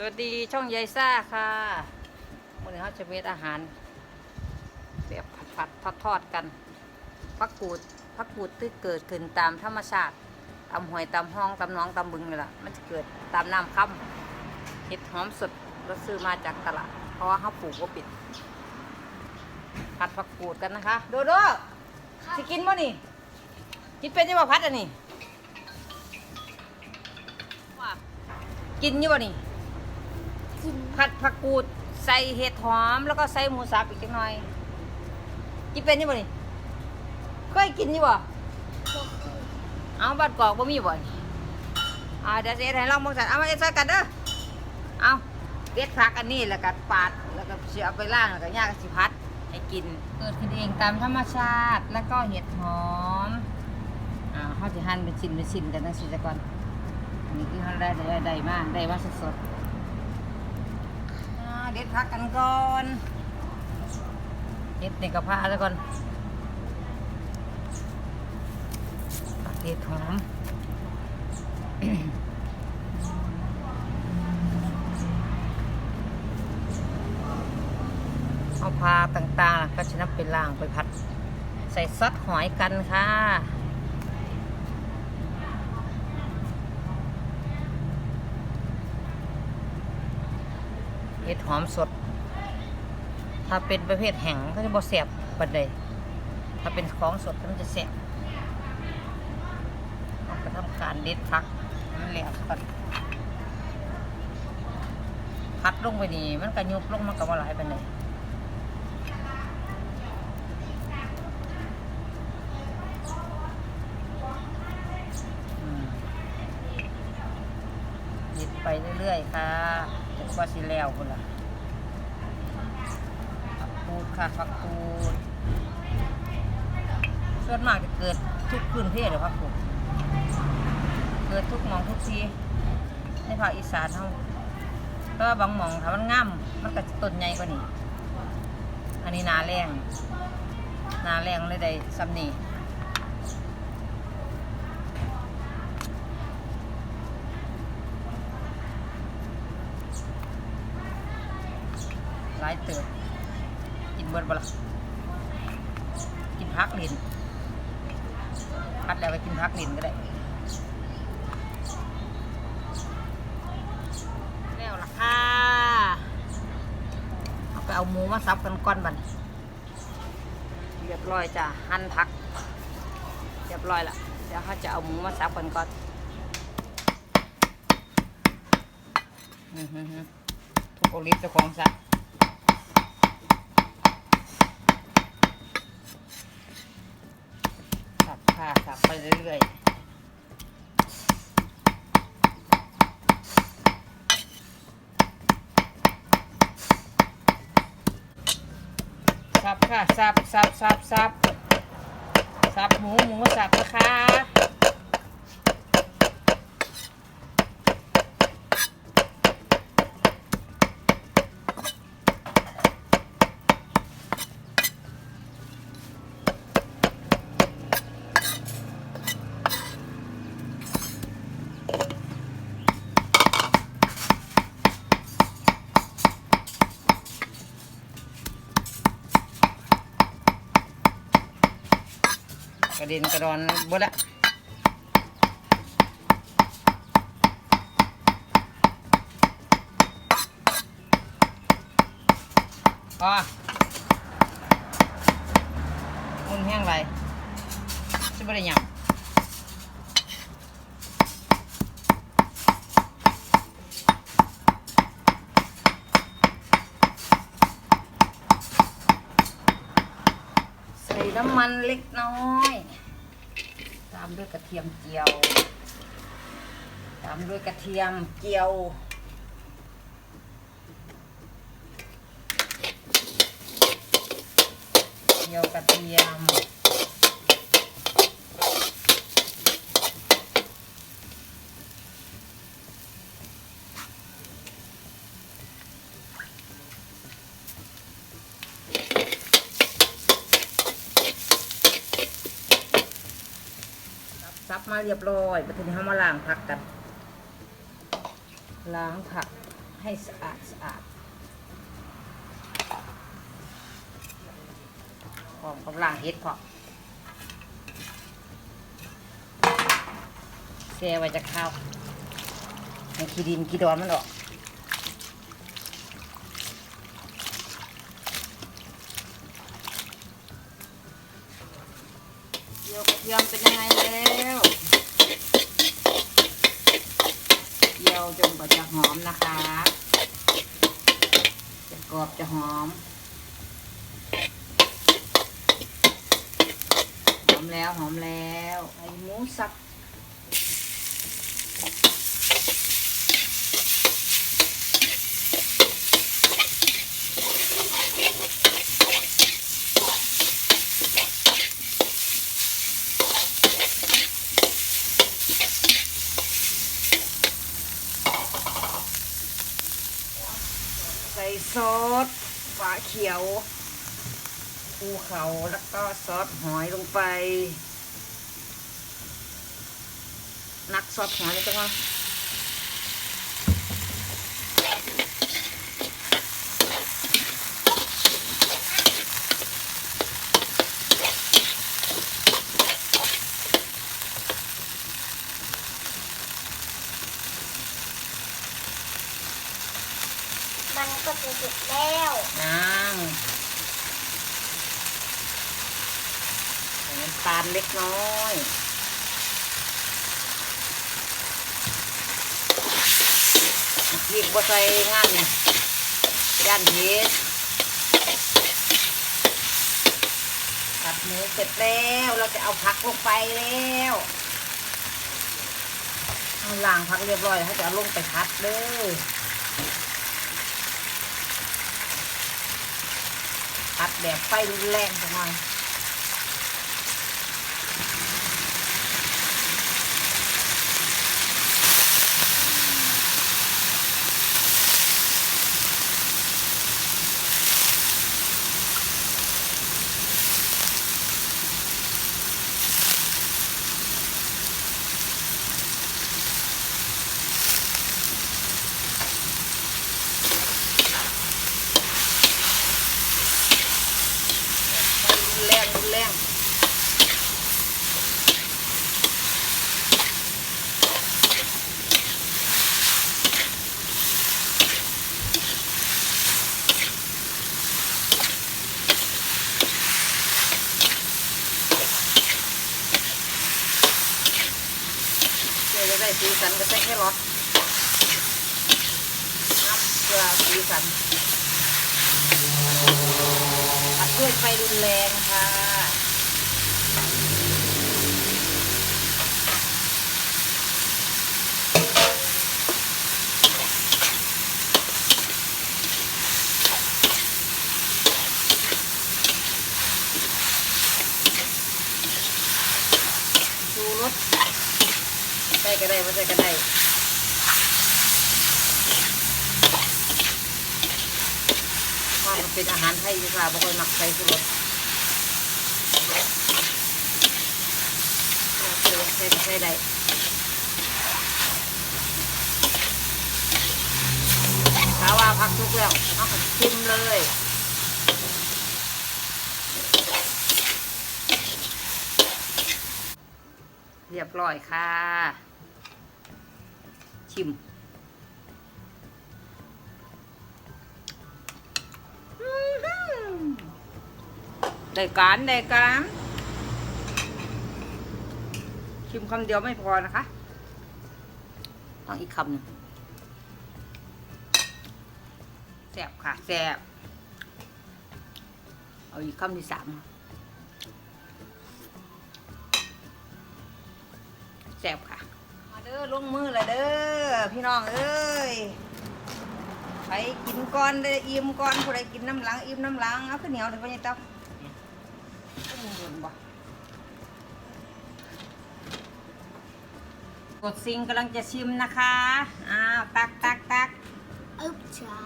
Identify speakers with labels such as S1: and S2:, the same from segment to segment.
S1: สวัสดีช่องยายซ่าค่ะวันนี้เขาจะเมดอาหาร แบบผัดผัดทอดๆกันพักกูดพักกูดที่เกิดขึ้นตามธรรมชาติตามหอยตามห้องตามน้องตามบึงนี่แหละมันจะเกิดตามน้ำค่ำเห็ดหอมสดเราซื้อมาจากตลาด เพราะว่าเขาปลูกว่าปิด ผัดผักกูดกันนะคะ โดโดสิกินบ่นี่ กินเป็นยังบ่พัดอันนี้ว่กินยี่บ่นี่
S2: กิน
S1: ผัดผักกูดใส่เห็ดหอม แล้วก็ใส่หมูสับอีกจักหน่อย กินเป็นอยี่บ่นี่เคยกินอยี่บ่
S2: บ่คือ
S1: เอาบัดกอกบ่มีบ่นี่อ่าเดี๋ยวจะเอ็ดให้ลองมองสันเอามาเอ็ดใส่กันเด้อเอาเด็ดผักอันนี้แล้วก็ปาดแล้วก็สิเอาไปล่างแล้วก็ย่างกับสิพัดให้กินเกิดขึ้นเองตามธรรมชาติแล้วก็เห็ดหอมอ่าเขาจะหั่นเป็นชิ้นเป็นชิ้นกันทั้งสิ้นก่อนอันนี้คือเขาได้ได้ได้มาได้มาสดๆอ่า เด็ดพักกันก่อนเด็ดในกระเพาะซะก่อนผักเห็ดหอมเอาพาต่างๆก็ชนะเป็นล่างไปผัด ใส่ซอสหอยกันค่ะ เห็ดหอมสด ถ้าเป็นประเภทแห้งก็จะบ่แสบปันใดถ้าเป็นของสดมันจะแสบเราก็ทำการเด็ดพักนั่นแหละก่อนพัดลงไปนี่มันก็ยุบลงมันก็บ่หลายปันใดอืมเด็ดไปเรื่อยๆค่ะจนกว่า สิแล้วพุ่นล่ะผักกูดค่ะผักกูดส่วนมากจะเกิดทุกพื้นที่เลยผักกูดเกิดทุกหมองทุกทีในภาคอีสานเฮาแต่ว่าบางหมองถ้ามันง่ามมันก็จะต้นใหญ่กว่านี้ อันนี้นาแรงนาแรงเลยได้ซ้ำนี่ายเติบกินเบิดบ่ล่ะกินพักลินพัดแล้วไปกินพักลินก็ได้แล้วล่ะค่ะเอาไปเอาหมูมาซับกันก่อนบัดนเรียบร้อยจ้ะหั่นผัก เรียบร้อยละเดี๋ยวเขาจะเอาหมูมาซับกันก่อนอือหือหือทุกโอลิฟเจ้าของซับ สับ ค่ะสับไปเรื่อยๆสับค่ะสับสับสับสับสับหมูหมูสับนะคะ กระเด็นกระดอนบดละพอมุนแห้งไรสิบได้ยังใส่น้ำมันเล็กน้อยามด้วยกระเทียมเจียว ตามด้วยกระเทียมเจียวเจียวกระเทียม ซับมาเรียบร้อยไปทีนี้เรามาล้างผักกัน ล้างผักให้สะอาดสะอาดพร้อมกับล้างเห็ดพอแช่ไว้จะข้าวให้ขี้ดินขี้ดอนมันออก เจียวกระเทียมเป็นยังไงแล้วเจียวจนกว่าจะหอมนะคะ จะกรอบจะหอม หอมแล้วหอมแล้วไอ้หมูสับ ซอสฝาเขียวภูเขาแล้วก็ซอสหอยลงไป นักซอสหอยเลยจังวะ
S2: ก็จะเสร็จแล้ว
S1: นางใส่น้ำตาล เล็กน้อยพริกบัใส่งานนี่ย่านเผ็ดผัดหมูเสร็จแล้วเราจะเอาผักลงไปแล้วเอาล้างผักเรียบร้อยแล้วจะเอาลงไปผัดเด้อผัดแบบไฟรุนแรงจังหน่อยไฟรุนแรงรุนแรงเดี๋ยวจะได้สีสันก็ใส่แค่รสน้ำเกลือสีสัน ผัดด้วยไฟรุนแรงค่ะชูรสใส่ก็ได้ไม่ใส่ก็ได้ความน เป็นอาหารไทยอยู่ค่ะบางคนหมักใส่ชูรสโอเคใส่ใส่ได้ถ้าว่าพักทุกแล้วเอาชิมเลยเรียบร้อยค่ะ ชิม ได้การได้การชิมคำเดียวไม่พอนะคะ ต้องอีกคำหนึ่งแซ่บค่ะแซ่บเอาอีกคำที่สามค่ะแซ่บค่ะ มาเด้อลงมือเลยเด้อพี่น้องเอ้ยไปกินก่อนเด้ออิ่มก่อนผู้ใดกินน้ำหลังอิ่มน้ำหลังเอาข้าวเหนียวเดี๋ยวไปยังตับ ก็มึงโดนบ่กดซิงกำลังจะชิมนะคะ อ้าว ตักตักตัก
S2: อึ๊บจ้า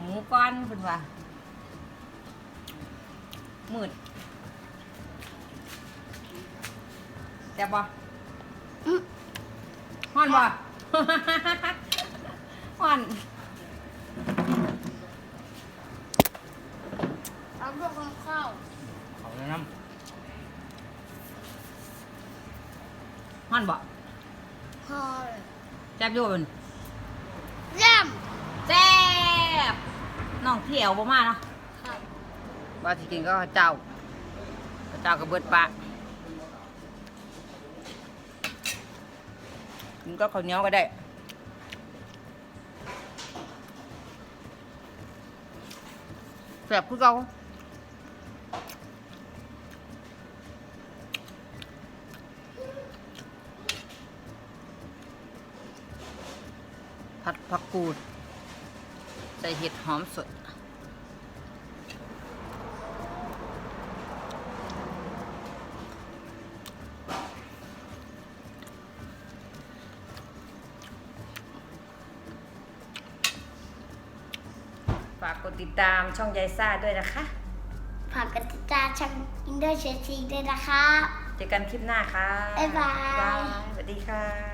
S1: หมูก้อนคุณว่ามืดแซ่บบ่
S2: อืม
S1: ฮ้อนบ่ฮ้อน ฮ้อนบ่
S2: ฮอล
S1: แซ่บอยู่เพิ่น
S2: ย่
S1: แซ่บน้องเที่ยวบ่มาเนาะำ
S2: ครับ
S1: ว่าสิกินก็ข้าวเจ้าข้าวเจ้าก็เบิดปากกินก็ข้าวเหนียวก็ได้แซ่บคือเก่า กกูด ใส่เห็ดหอมสด ฝากกดติดตามช่องยายซ่าด้วยนะคะ
S2: ฝากกดติดตามช่องอินเดอร์เชชีด้วยนะคะ
S1: เจอกันคลิปหน้าค่ะ
S2: บ๊ายบาย
S1: สวัสดีค่ะ